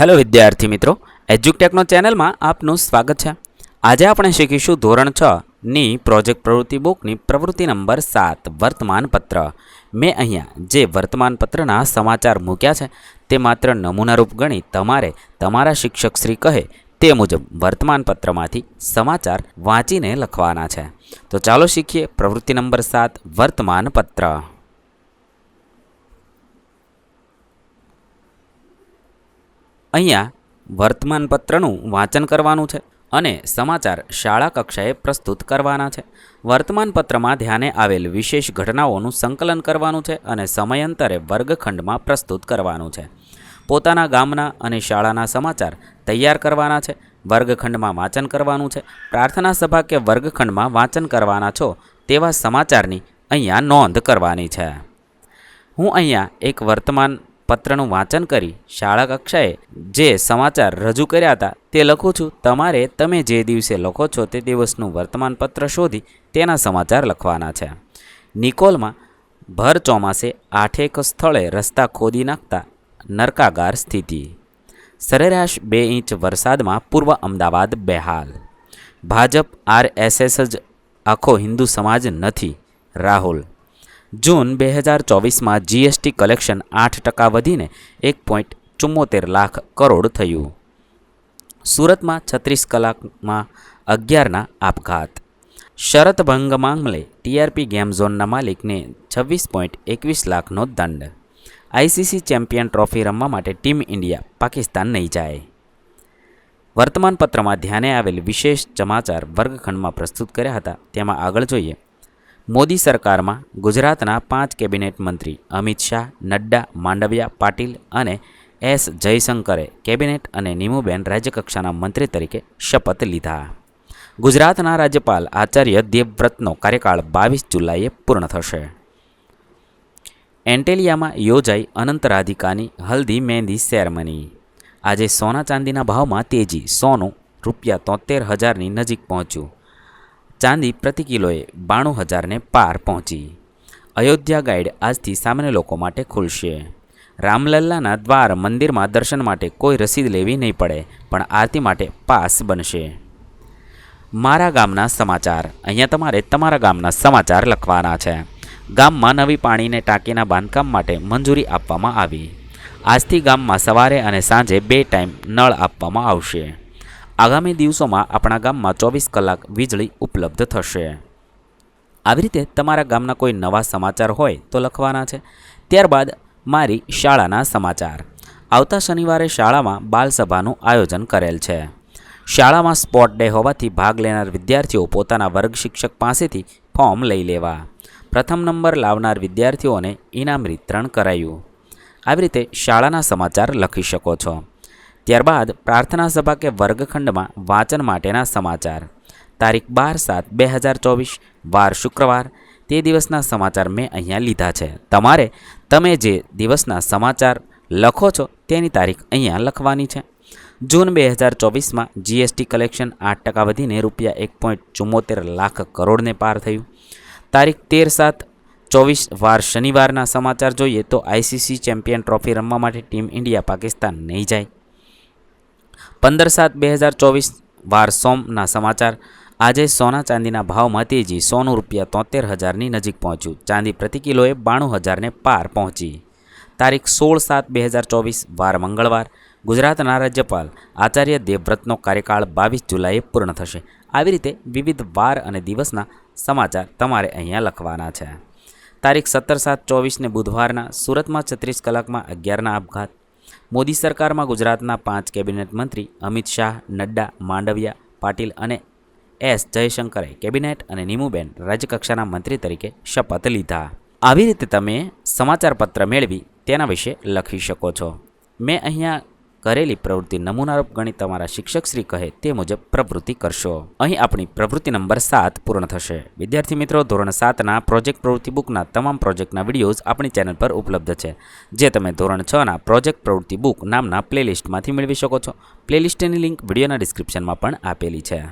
Hello વિદ્યાર્થી મિત્રો એજ્યુકટેકનો ચેનલમાં આપનું સ્વાગત છે. આજે આપણે શીખીશું ધોરણ છ ની પ્રોજેક્ટ પ્રવૃત્તિ બુકની પ્રવૃત્તિ નંબર સાત, વર્તમાનપત્ર. મેં અહીંયા જે વર્તમાનપત્રના સમાચાર મૂક્યા છે, તે માત્ર નમૂનારૂપ ગણી તમારે તમારા શિક્ષકશ્રી કહે તે મુજબ વર્તમાનપત્રમાંથી સમાચાર વાંચીને લખવાના છે. તો ચાલો શીખીએ પ્રવૃત્તિ નંબર સાત વર્તમાન અહીંયા વર્તમાનપત્રનું વાંચન કરવાનું છે અને સમાચાર શાળા કક્ષાએ પ્રસ્તુત કરવાના છે. વર્તમાનપત્રમાં ધ્યાને આવેલ વિશેષ ઘટનાઓનું સંકલન કરવાનું છે અને સમયાંતરે વર્ગખંડમાં પ્રસ્તુત કરવાનું છે. પોતાના ગામના અને શાળાના સમાચાર તૈયાર કરવાના છે, વર્ગખંડમાં વાંચન કરવાનું છે, પ્રાર્થના સભા કે વર્ગખંડમાં વાંચન કરવાના છો તેવા સમાચારની અહીંયા નોંધ કરવાની છે. હું અહીંયા એક વર્તમાન પત્રનું વાંચન કરી શાળા કક્ષાએ જે સમાચાર રજૂ કર્યા હતા તે લખું છું. તમારે તમે જે દિવસે લખો છો તે દિવસનું વર્તમાનપત્ર શોધી તેના સમાચાર લખવાના છે. નિકોલમાં ભર ચોમાસે આઠેક સ્થળે રસ્તા ખોદી નાખતા નરકાગાર સ્થિતિ. સરેરાશ બે ઇંચ વરસાદમાં પૂર્વ અમદાવાદ બેહાલ. ભાજપ, આરએસએસ જ આખો હિન્દુ સમાજ નથી. રાહુલ જૂન બે હજાર ચોવીસમાં જીએસટી કલેક્શન આઠ ટકા વધીને એક પોઈન્ટ ચુમ્મોતેર લાખ કરોડ થયું. સુરતમાં છત્રીસ કલાકમાં અગિયારના આપઘાત. શરત ભંગ મામલે ટીઆરપી ગેમ ઝોનના માલિકને છવ્વીસ પોઈન્ટ એકવીસ લાખનો દંડ. આઈસીસી ચેમ્પિયન ટ્રોફી રમવા માટે ટીમ ઇન્ડિયા પાકિસ્તાન નહીં જાય. વર્તમાનપત્રમાં ધ્યાને આવેલ વિશેષ સમાચાર વર્ગખંડમાં પ્રસ્તુત કર્યા હતા. તેમાં આગળ જોઈએ. મોદી સરકારમાં ગુજરાતના પાંચ કેબિનેટ મંત્રી અમિત શાહ, નડ્ડા, માંડવિયા, પાટીલ અને એસ જયશંકરે કેબિનેટ અને નીમુબેન રાજ્યકક્ષાના મંત્રી તરીકે શપથ લીધા. ગુજરાતના રાજ્યપાલ આચાર્ય દેવવ્રતનો કાર્યકાળ બાવીસ જુલાઈએ પૂર્ણ થશે. એન્ટેલિયામાં યોજાઈ અનંત રાધિકાની હલ્દી મહેંદી સેરેમની. આજે સોના ચાંદીના ભાવમાં તેજી, સોનું રૂપિયા તોતેર હજારની નજીક પહોંચ્યું. ચાંદી પ્રતિ કિલોએ બાણું હજારને પાર પહોંચી. અયોધ્યા ગાઈડ આજથી સામાન્ય લોકો માટે ખુલશે. રામલલ્લાના દ્વાર મંદિરમાં દર્શન માટે કોઈ રસીદ લેવી નહીં પડે, પણ આરતી માટે પાસ બનશે. મારા ગામના સમાચાર. અહીંયા તમારે તમારા ગામના સમાચાર લખવાના છે. ગામમાં નવી પાણીને ટાંકીના બાંધકામ માટે મંજૂરી આપવામાં આવી. આજથી ગામમાં સવારે અને સાંજે બે ટાઈમ નળ આપવામાં આવશે. આગામી દિવસોમાં આપણા ગામમાં ચોવીસ કલાક વીજળી ઉપલબ્ધ થશે. આવી રીતે તમારા ગામના કોઈ નવા સમાચાર હોય તો લખવાના છે. ત્યારબાદ મારી શાળાના સમાચાર. આવતા શનિવારે શાળામાં બાલસભાનું આયોજન કરેલ છે. શાળામાં સ્પોર્ટ ડે હોવાથી ભાગ લેનાર વિદ્યાર્થીઓ પોતાના વર્ગ શિક્ષક પાસેથી ફોર્મ લઈ લેવા. પ્રથમ નંબર લાવનાર વિદ્યાર્થીઓને ઇનામ વિતરણ કરાયું. આવી રીતે શાળાના સમાચાર લખી શકો છો. ત્યારબાદ પ્રાર્થના સભા કે વર્ગખંડમાં વાંચન માટેના સમાચાર. તારીખ બાર સાત બે હજાર ચોવીસ, વાર શુક્રવાર. તે દિવસના સમાચાર મેં અહીંયા લીધા છે. તમારે, તમે જે દિવસના સમાચાર લખો છો તેની તારીખ અહીંયા લખવાની છે. જૂન બે હજાર ચોવીસમાં જીએસટી કલેક્શન આઠ ટકા વધીને રૂપિયા એક પોઈન્ટ ચુમ્મોતેર લાખ કરોડને પાર થયું. તારીખ તેર સાત ચોવીસ, વાર શનિવારના સમાચાર જોઈએ તો આઈસીસી ચેમ્પિયન ટ્રોફી રમવા માટે ટીમ ઇન્ડિયા પાકિસ્તાન નહીં જાય. પંદર સાત બે હજાર ચોવીસ વાર સોમના સમાચાર. આજે સોના ચાંદીના ભાવમાં તેજી સોનું રૂપિયા તોતેર હજારની નજીક પહોંચ્યું. ચાંદી પ્રતિ કિલોએ બાણું હજારને પાર પહોંચી. તારીખ સોળ સાત બે હજાર ચોવીસ વાર મંગળવાર ગુજરાતના રાજ્યપાલ આચાર્ય દેવવ્રતનો કાર્યકાળ બાવીસ જુલાઈએ પૂર્ણ થશે. આવી રીતે વિવિધ વાર અને દિવસના સમાચાર તમારે અહીંયા લખવાના છે. તારીખ સત્તર સાત ચોવીસને બુધવારના સુરતમાં છત્રીસ કલાકમાં અગિયારના આપઘાત મોદી સરકારમાં ગુજરાતના પાંચ કેબિનેટ મંત્રી અમિત શાહ, નડ્ડા, માંડવિયા, પાટીલ અને એસ જયશંકરે કેબિનેટ અને નીમુબેન રાજ્યકક્ષાના મંત્રી તરીકે શપથ લીધા. આવી રીતે તમે સમાચારપત્ર મેળવી તેના વિશે લખી શકો છો. મેં અહીંયા કરેલી પ્રવૃત્તિ નમૂનારૂપ ગણી તમારા શિક્ષકશ્રી કહે તે મુજબ પ્રવૃત્તિ કરશો. અહીં આપણી પ્રવૃત્તિ નંબર સાત પૂર્ણ થશે. વિદ્યાર્થી મિત્રો, ધોરણ સાતના પ્રોજેક્ટ પ્રવૃત્તિ બુકના તમામ પ્રોજેક્ટના વિડીયોઝ આપણી ચેનલ પર ઉપલબ્ધ છે, જે તમે ધોરણ છના પ્રોજેક્ટ પ્રવૃત્તિ બુક નામના પ્લેલિસ્ટમાંથી મેળવી શકો છો. પ્લેલિસ્ટની લિંક વિડીયોના ડિસ્ક્રિપ્શનમાં પણ આપેલી છે.